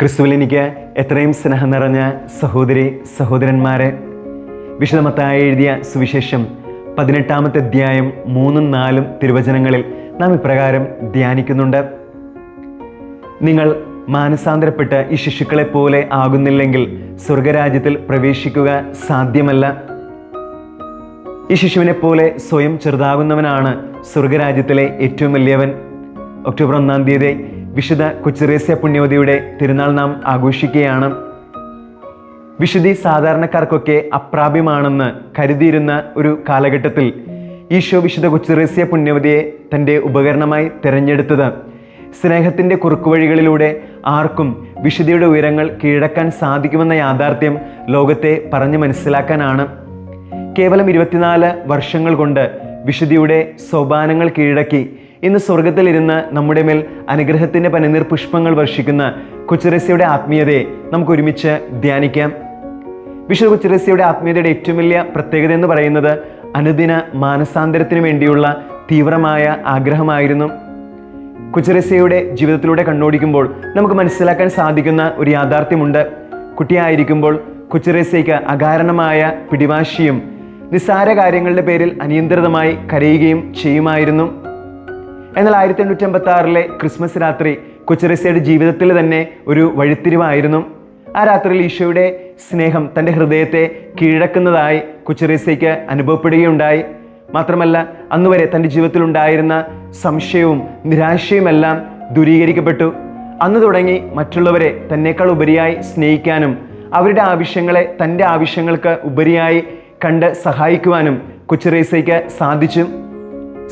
ക്രിസ്തുവിൽ എനിക്ക് എത്രയും സ്നേഹം നിറഞ്ഞ സഹോദരി സഹോദരന്മാരെ വിശദമത്തായി എഴുതിയ സുവിശേഷം പതിനെട്ടാമത്തെ അധ്യായം മൂന്നും നാലും തിരുവചനങ്ങളിൽ നാം ഇപ്രകാരം ധ്യാനിക്കുന്നുണ്ട്. നിങ്ങൾ മാനസാന്തരപ്പെട്ട് ഈ ശിശുക്കളെ പോലെ ആകുന്നില്ലെങ്കിൽ സ്വർഗരാജ്യത്തിൽ പ്രവേശിക്കുക സാധ്യമല്ല. ഈ ശിശുവിനെ പോലെ സ്വയം ചെറുതാകുന്നവനാണ് സ്വർഗരാജ്യത്തിലെ ഏറ്റവും വലിയവൻ. ഒക്ടോബർ ഒന്നാം തീയതി വിശുദ്ധ കൊച്ചിറേസ്യ പുണ്യവതിയുടെ തിരുനാൾ നാം ആഘോഷിക്കുകയാണ്. വിശുദ്ധി സാധാരണക്കാർക്കൊക്കെ അപ്രാപ്യമാണെന്ന് കരുതിയിരുന്ന ഒരു കാലഘട്ടത്തിൽ ഈശോ വിശുദ്ധ കൊച്ചിറേസ്യ പുണ്യവതിയെ തന്റെ ഉപകരണമായി തിരഞ്ഞെടുത്തത്. സ്നേഹത്തിന്റെ കുറുക്കുവഴികളിലൂടെ ആർക്കും വിശുദ്ധിയുടെ ഉയരങ്ങൾ കീഴടക്കാൻ സാധിക്കുമെന്ന യാഥാർത്ഥ്യം ലോകത്തെ പറഞ്ഞു മനസ്സിലാക്കാനാണ്. കേവലം ഇരുപത്തിനാല് വർഷങ്ങൾ കൊണ്ട് വിശുദ്ധിയുടെ സോപാനങ്ങൾ കീഴടക്കി ഇന്ന് സ്വർഗത്തിലിരുന്ന് നമ്മുടെ മേൽ അനുഗ്രഹത്തിന്റെ പനിനീർ പുഷ്പങ്ങൾ വർഷിക്കുന്ന കൊച്ചുരസ്യയുടെ ആത്മീയതയെ നമുക്ക് ഒരുമിച്ച് ധ്യാനിക്കാം. വിശുദ്ധ കൊച്ചുരസ്യയുടെ ആത്മീയതയുടെ ഏറ്റവും വലിയ പ്രത്യേകത എന്ന് പറയുന്നത് അനുദിന മാനസാന്തരത്തിന് വേണ്ടിയുള്ള തീവ്രമായ ആഗ്രഹമായിരുന്നു. കുച്ചരസ്യയുടെ ജീവിതത്തിലൂടെ കണ്ണോടിക്കുമ്പോൾ നമുക്ക് മനസ്സിലാക്കാൻ സാധിക്കുന്ന ഒരു യാഥാർത്ഥ്യമുണ്ട്. കുട്ടിയായിരിക്കുമ്പോൾ കുച്ചരസ്യയ്ക്ക് അകാരണമായ പിടിവാശിയും നിസ്സാര കാര്യങ്ങളുടെ പേരിൽ അനിയന്ത്രിതമായി കരയുകയും ചെയ്യുമായിരുന്നു. എന്നാൽ ആയിരത്തി എണ്ണൂറ്റി അമ്പത്തി ആറിലെ ക്രിസ്മസ് രാത്രി കൊച്ചുറസ്യയുടെ ജീവിതത്തിൽ തന്നെ ഒരു വഴിത്തിരിവായിരുന്നു. ആ രാത്രിയിൽ ഈശോയുടെ സ്നേഹം തന്റെ ഹൃദയത്തെ കീഴടക്കുന്നതായി കൊച്ചുറേസയ്ക്ക് അനുഭവപ്പെടുകയുണ്ടായി. മാത്രമല്ല അന്നുവരെ തന്റെ ജീവിതത്തിൽ ഉണ്ടായിരുന്ന സംശയവും നിരാശയുമെല്ലാം ദൂരീകരിക്കപ്പെട്ടു. അന്ന് തുടങ്ങി മറ്റുള്ളവരെ തന്നേക്കാൾ ഉപരിയായി സ്നേഹിക്കാനും അവരുടെ ആവശ്യങ്ങളെ തന്റെ ആവശ്യങ്ങൾക്ക് ഉപരിയായി കണ്ട് സഹായിക്കുവാനും കൊച്ചുറേസയ്ക്ക് സാധിച്ചു.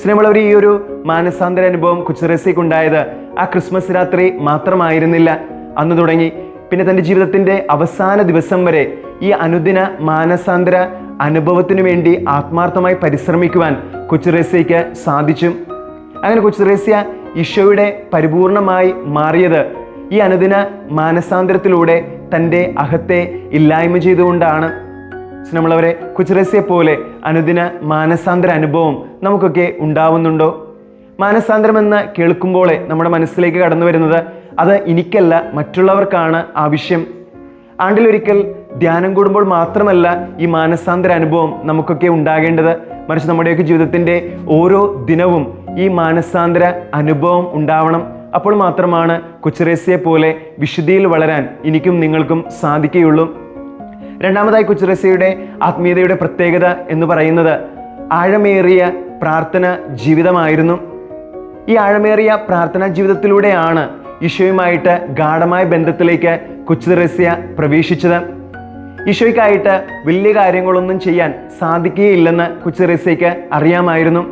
സ്നേഹമുള്ളവർ ഈ ഒരു മാനസാന്തര അനുഭവം കൊച്ചുറേസയ്ക്ക് ഉണ്ടായത് ആ ക്രിസ്മസ് രാത്രി മാത്രമായിരുന്നില്ല. അന്ന് തുടങ്ങി. പിന്നെ തന്റെ ജീവിതത്തിന്റെ അവസാന ദിവസം വരെ ഈ അനുദിന മാനസാന്തര അനുഭവത്തിനു വേണ്ടി ആത്മാർത്ഥമായി പരിശ്രമിക്കുവാൻ കൊച്ചുറേസ്യയ്ക്ക് സാധിച്ചു. അങ്ങനെ കൊച്ചുറേസ്യ ഈശോയുടെ പരിപൂർണമായി മാറിയത് ഈ അനുദിന മാനസാന്തരത്തിലൂടെ തന്റെ അഹത്തെ ഇല്ലായ്മ ചെയ്തുകൊണ്ടാണ്. നമ്മളവരെ കൊച്ചുറസ്യെ പോലെ അനുദിന മാനസാന്തര അനുഭവം നമുക്കൊക്കെ ഉണ്ടാവുന്നുണ്ടോ? മാനസാന്തരം എന്ന് കേൾക്കുമ്പോളെ നമ്മുടെ മനസ്സിലേക്ക് കടന്നു വരുന്നത് അത് എനിക്കല്ല മറ്റുള്ളവർക്കാണ് ആവശ്യം. ആണ്ടിലൊരിക്കൽ ധ്യാനം കൂടുമ്പോൾ മാത്രമല്ല ഈ മാനസാന്തര അനുഭവം നമുക്കൊക്കെ ഉണ്ടാകേണ്ടത്. മറിച്ച് നമ്മുടെയൊക്കെ ജീവിതത്തിന്റെ ഓരോ ദിനവും ഈ മാനസാന്തര അനുഭവം ഉണ്ടാവണം. അപ്പോൾ മാത്രമാണ് കൊച്ചുറേസ്യെ പോലെ വിശുദ്ധിയിൽ വളരാൻ എനിക്കും നിങ്ങൾക്കും സാധിക്കുകയുള്ളൂ. രണ്ടാമതായി കുച്ചുറസിയുടെ ആത്മീയതയുടെ പ്രത്യേകത എന്ന് പറയുന്നത് ആഴമേറിയ പ്രാർത്ഥന ജീവിതമായിരുന്നു. ഈ ആഴമേറിയ പ്രാർത്ഥനാ ജീവിതത്തിലൂടെയാണ് ഈശോയുമായിട്ട് ഗാഠമായ ബന്ധത്തിലേക്ക് കൊച്ചുറസ്യ പ്രവേശിച്ചത്. ഈശോയ്ക്കായിട്ട് വലിയ കാര്യങ്ങളൊന്നും ചെയ്യാൻ സാധിക്കുകയില്ലെന്ന് കൊച്ചുറസ്യയ്ക്ക് അറിയാമായിരുന്നു.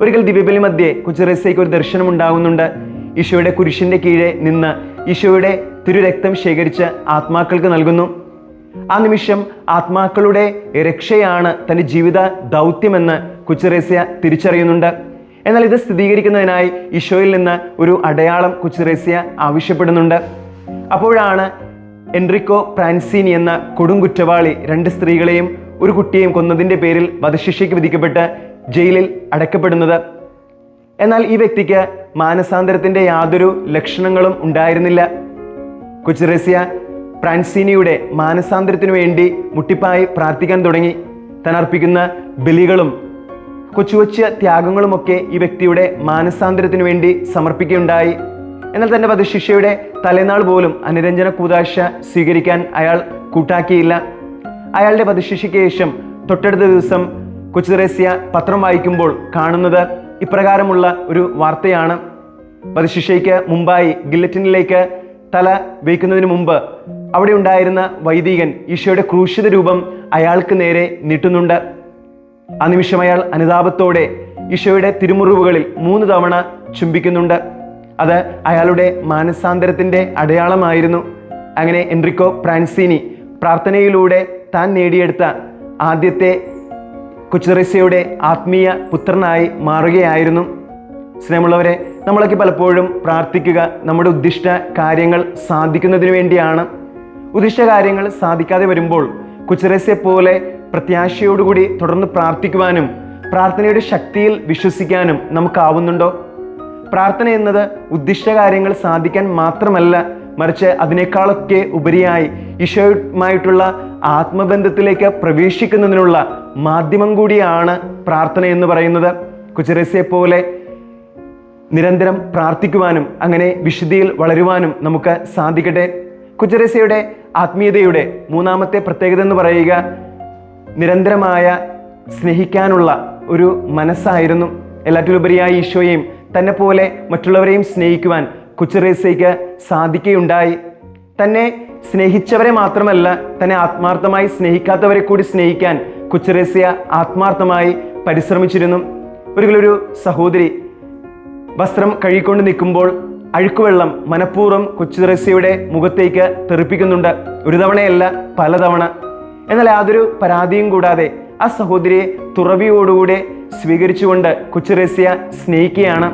ഒരിക്കൽ ദിവ്യബലി മധ്യേ കൊച്ചുറസ്യയ്ക്ക് ഒരു ദർശനം ഉണ്ടാകുന്നുണ്ട് ഈശോയുടെ കുരിശിന്റെ കീഴെ നിന്ന് ഈശോയുടെ തിരുരക്തം ശേഖരിച്ച് ആത്മാക്കൾക്ക് നൽകുന്നു. ആ നിമിഷം ആത്മാക്കളുടെ രക്ഷയാണ് തന്റെ ജീവിത ദൗത്യമെന്ന് കുച്ചിറേസ്യ തിരിച്ചറിയുന്നുണ്ട്. എന്നാൽ ഇത് സ്ഥിരീകരിക്കുന്നതിനായി ഈശോയിൽ നിന്ന് ഒരു അടയാളം കുച്ചിറേസ്യ ആവശ്യപ്പെടുന്നുണ്ട്. അപ്പോഴാണ് എൻറിക്കോ പ്രാൻസീനി എന്ന കൊടും കുറ്റവാളി രണ്ട് സ്ത്രീകളെയും ഒരു കുട്ടിയെയും കൊന്നതിന്റെ പേരിൽ വധശിക്ഷയ്ക്ക് വിധിക്കപ്പെട്ട് ജയിലിൽ അടക്കപ്പെടുന്നത് എന്നാൽ ഈ വ്യക്തിക്ക് മാനസാന്തരത്തിന്റെ യാതൊരു ലക്ഷണങ്ങളും ഉണ്ടായിരുന്നില്ല. കൊച്ചിറേസ്യ ഫ്രാൻസിനിയുടെ മാനസാന്തരത്തിനു വേണ്ടി മുട്ടിപ്പായി പ്രാർത്ഥിക്കാൻ തുടങ്ങി. തനർപ്പിക്കുന്ന ബലികളും കൊച്ചു കൊച്ചു ത്യാഗങ്ങളുമൊക്കെ ഈ വ്യക്തിയുടെ മാനസാന്തരത്തിനു വേണ്ടി സമർപ്പിക്കുകയുണ്ടായി. എന്നാൽ തന്റെ വധശിഷ്യയുടെ തലേനാൾ പോലും അനുരഞ്ജന കൂതാശ സ്വീകരിക്കാൻ അയാൾ കൂട്ടാക്കിയില്ല. അയാളുടെ വധശിഷ്യയ്ക്ക് ശേഷം തൊട്ടടുത്ത ദിവസം കൊച്ചു തെരേസ്യ പത്രം വായിക്കുമ്പോൾ കാണുന്നത് ഇപ്രകാരമുള്ള ഒരു വാർത്തയാണ്. വധശിഷ്യയ്ക്ക് മുമ്പായി ഗില്ലറ്റിനിലേക്ക് തല വയ്ക്കുന്നതിന് മുമ്പ് അവിടെ ഉണ്ടായിരുന്ന വൈദികൻ ഈശോയുടെ ക്രൂശിത രൂപം അയാൾക്ക് നേരെ നീട്ടുന്നുണ്ട്. ആ നിമിഷം അയാൾ അനുതാപത്തോടെ ഈശോയുടെ തിരുമുറിവുകളിൽ മൂന്ന് തവണ ചുംബിക്കുന്നുണ്ട്. അത് അയാളുടെ മാനസാന്തരത്തിന്റെ അടയാളമായിരുന്നു. അങ്ങനെ എൻറിക്കോ പ്രാൻസിനി പ്രാർത്ഥനയിലൂടെ താൻ നേടിയെടുത്ത ആദ്യത്തെ കൊച്ചുറസ്യയുടെ ആത്മീയ പുത്രനായി മാറുകയായിരുന്നു. സ്നേഹമുള്ളവരെ നമ്മളൊക്കെ പലപ്പോഴും പ്രാർത്ഥിക്കുക നമ്മുടെ ഉദ്ദിഷ്ട കാര്യങ്ങൾ സാധിക്കുന്നതിന് വേണ്ടിയാണ്. ഉദ്ദിഷ്ട കാര്യങ്ങൾ സാധിക്കാതെ വരുമ്പോൾ കുച്ചറസ്യെ പോലെ പ്രത്യാശയോടുകൂടി തുടർന്ന് പ്രാർത്ഥിക്കുവാനും പ്രാർത്ഥനയുടെ ശക്തിയിൽ വിശ്വസിക്കാനും നമുക്കാവുന്നുണ്ടോ? പ്രാർത്ഥന എന്നത് ഉദ്ദിഷ്ട കാര്യങ്ങൾ സാധിക്കാൻ മാത്രമല്ല മറിച്ച് അതിനേക്കാളൊക്കെ ഉപരിയായി ഈശോയുമായിട്ടുള്ള ആത്മബന്ധത്തിലേക്ക് പ്രവേശിക്കുന്നതിനുള്ള മാധ്യമം കൂടിയാണ് പ്രാർത്ഥന എന്ന് പറയുന്നത്. കുച്ചറേസയെ പോലെ നിരന്തരം പ്രാർത്ഥിക്കുവാനും അങ്ങനെ വിശുദ്ധിയിൽ വളരുവാനും നമുക്ക് സാധിക്കട്ടെ? കുച്ചറേസയുടെ ആത്മീയതയുടെ മൂന്നാമത്തെ പ്രത്യേകത എന്ന് പറയുക നിരന്തരമായ സ്നേഹിക്കാനുള്ള ഒരു മനസ്സായിരുന്നു. എല്ലാറ്റിലുപരിയായി ഈശോയെയും തന്നെ പോലെ മറ്റുള്ളവരെയും സ്നേഹിക്കുവാൻ കുച്ചറേസയ്ക്ക് സാധിക്കുകയുണ്ടായി. തന്നെ സ്നേഹിച്ചവരെ മാത്രമല്ല തന്നെ ആത്മാർത്ഥമായി സ്നേഹിക്കാത്തവരെ കൂടി സ്നേഹിക്കാൻ കുച്ചറേസ്യ ആത്മാർത്ഥമായി പരിശ്രമിച്ചിരുന്നു. ഒരിക്കലൊരു സഹോദരി വസ്ത്രം കഴുകിക്കൊണ്ട് നിൽക്കുമ്പോൾ അഴുക്കുവെള്ളം മനഃപൂർവം കൊച്ചു കൊച്ചുറസ്യയുടെ മുഖത്തേക്ക് തെറിപ്പിക്കുന്നുണ്ട്. ഒരു തവണയല്ല പലതവണ. എന്നാൽ യാതൊരു പരാതിയും കൂടാതെ ആ സഹോദരിയെ തുറവിയോടുകൂടെ സ്വീകരിച്ചുകൊണ്ട് കൊച്ചുറസ്യ സ്നേഹിക്കുകയാണ്.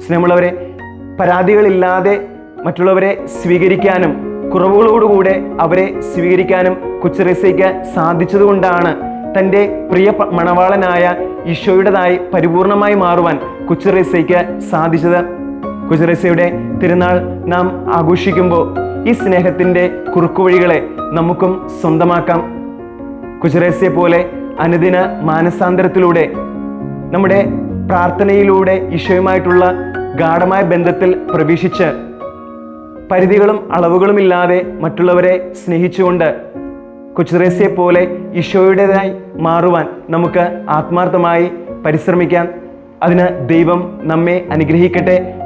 സ്നേഹമുള്ളവരെ പരാതികളില്ലാതെ മറ്റുള്ളവരെ സ്വീകരിക്കാനും കുറവുകളോടുകൂടെ അവരെ സ്വീകരിക്കാനും കൊച്ചുറസ്യയ്ക്ക് സാധിച്ചതുകൊണ്ടാണ് തന്റെ പ്രിയ മണവാളനായ ഈശോയുടേതായി പരിപൂർണമായി മാറുവാൻ കുച്ചുറേസയ്ക്ക് സാധിച്ചത്. കുച്ചുറേസയുടെ തിരുനാൾ നാം ആഘോഷിക്കുമ്പോൾ ഈ സ്നേഹത്തിന്റെ കുറുക്കുവഴികളെ നമുക്കും സ്വന്തമാക്കാം. കുച്ചുറേസയെ പോലെ അനുദിന മാനസാന്തരത്തിലൂടെ നമ്മുടെ പ്രാർത്ഥനയിലൂടെ ഈശോയുമായിട്ടുള്ള ഗാഠമായ ബന്ധത്തിൽ പ്രവേശിച്ച് പരിധികളും അളവുകളുമില്ലാതെ മറ്റുള്ളവരെ സ്നേഹിച്ചുകൊണ്ട് കൊച്ചുറേസ്യെ പോലെ ഈശോയുടേതായി മാറുവാൻ നമുക്ക് ആത്മാർത്ഥമായി പരിശ്രമിക്കാം. അതിന് ദൈവം നമ്മെ അനുഗ്രഹിക്കട്ടെ.